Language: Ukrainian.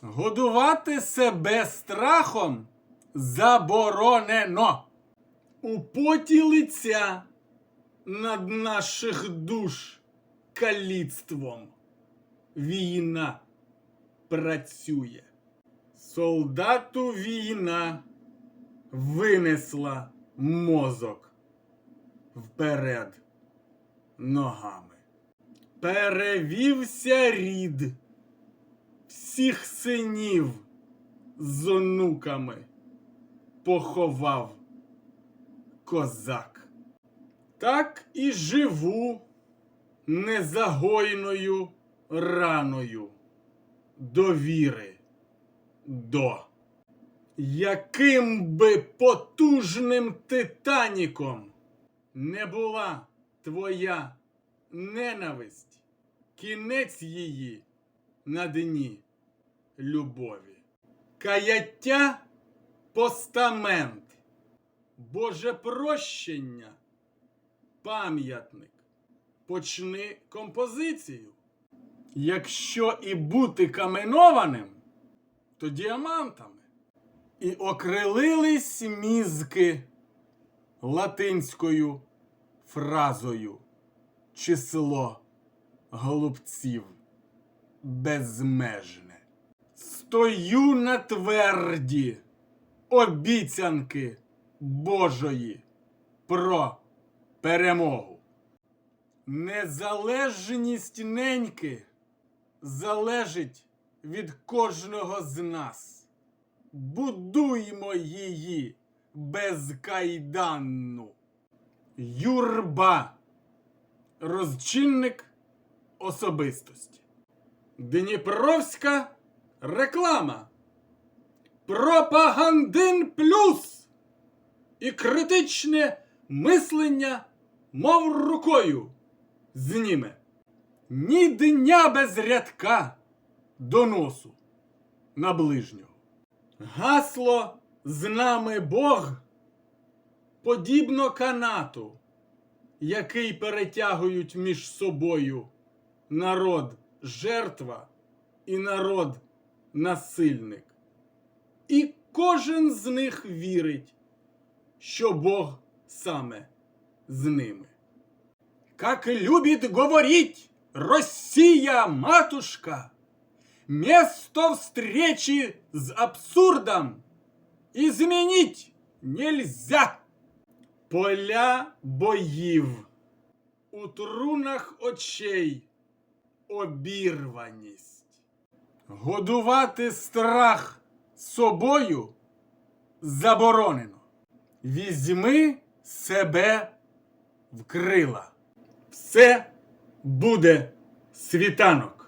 Годувати себе страхом заборонено. У поті лиця над наших душ каліцтвом війна працює. Солдату війна винесла мозок вперед ногами. Перевівся рід всіх синів з онуками поховав козак. Так і живу незагойною раною довіри до. Яким би потужним титаніком не була твоя ненависть, кінець її на дні любові. Каяття постамент, Боже прощення, пам'ятник. Почни композицію. Якщо і бути каменованим, то діамантами. І окрилились мізки латинською фразою число голубців безмежне. Стою на тверді обіцянки Божої про перемогу. Незалежність неньки залежить від кожного з нас. Будуймо її безкайданну. Юрба. Розчинник особистості. Дніпровська реклама. Пропагандин плюс. І критичне мислення, мов рукою, зніме. Ні дня без рядка доносу на ближнього. Гасло з нами Бог подібно канату, який перетягують між собою народ жертва і народ насильник. І кожен з них вірить, що Бог саме з ними. Как любит говорить Россия, матушка, место встречи с абсурдом изменить нельзя. Поля боїв, у трунах очей Обірваність. Годувати страх собою заборонено. Візьми себе в крила. Все буде світанок.